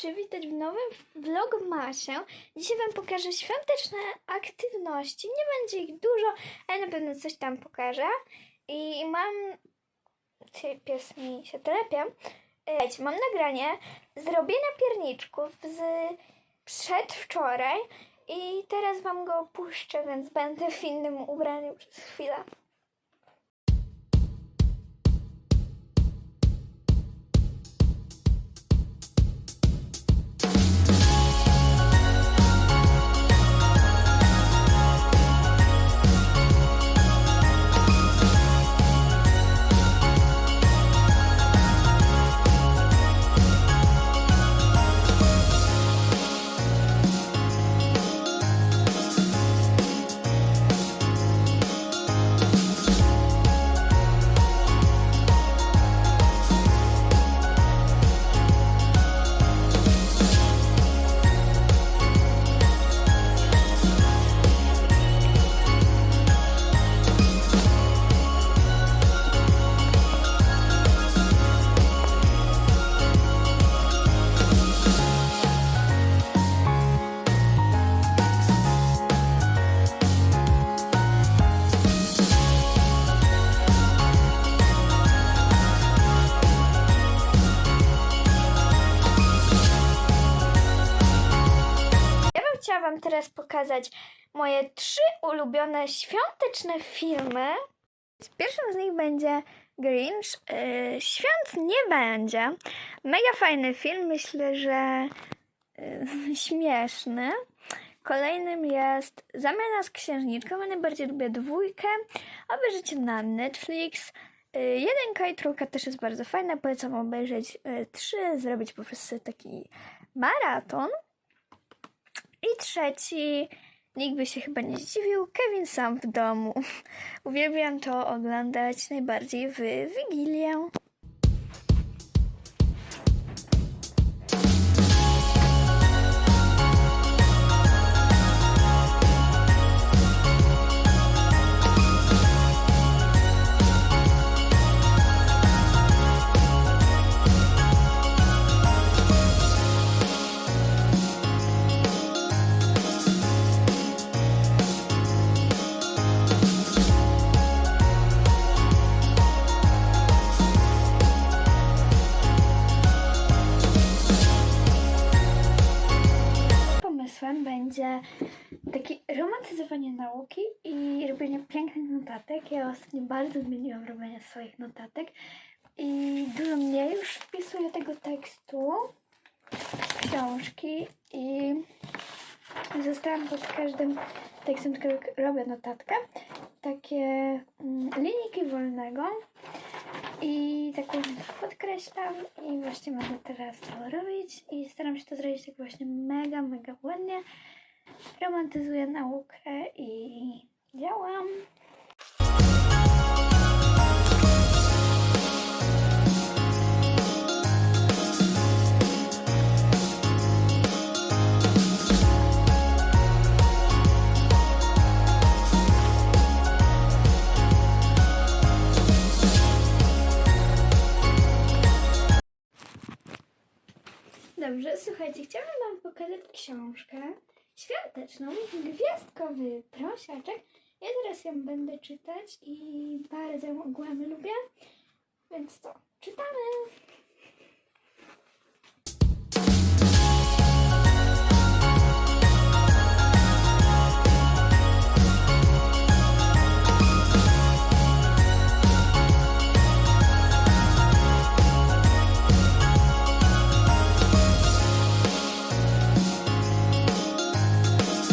przywitać w nowym vlogmasie. Dzisiaj Wam pokażę świąteczne aktywności. Nie będzie ich dużo, ale na pewno coś tam pokażę. I mam... Dzisiaj pies mi się telepia. Mam nagranie zrobienia pierniczków z przedwczoraj i teraz Wam go puszczę, więc będę w innym ubraniu przez chwilę. Wam teraz pokazać moje trzy ulubione świąteczne filmy. Pierwszym z nich będzie Grinch. Yy, świąt nie będzie. Mega fajny film, myślę, że yy, śmieszny. Kolejnym jest Zamiana z księżniczką. Ja najbardziej lubię dwójkę. Obejrzycie na Netflix. Yy, jedynka i trójka też jest bardzo fajna. Polecam obejrzeć yy, trzy, zrobić po prostu taki maraton. I trzeci, nikt by się chyba nie zdziwił, Kevin sam w domu. Uwielbiam to oglądać najbardziej w Wigilię. Będzie takie romantyzowanie nauki i robienie pięknych notatek. Ja ostatnio bardzo zmieniłam robienie swoich notatek i dużo mniej już wpisuję tego tekstu książki i zostałam pod każdym tekstem, jak robię notatkę, takie mm, linijki wolnego i tak podkreślam i właśnie będę teraz to robić i staram się to zrobić tak właśnie mega, mega ładnie. Romantyzuję naukę i działam. Słuchajcie, chciałabym Wam pokazać książkę świąteczną, Gwiazdkowy Prosiaczek. Ja teraz ją będę czytać i bardzo ją ogółem lubię, więc to czytamy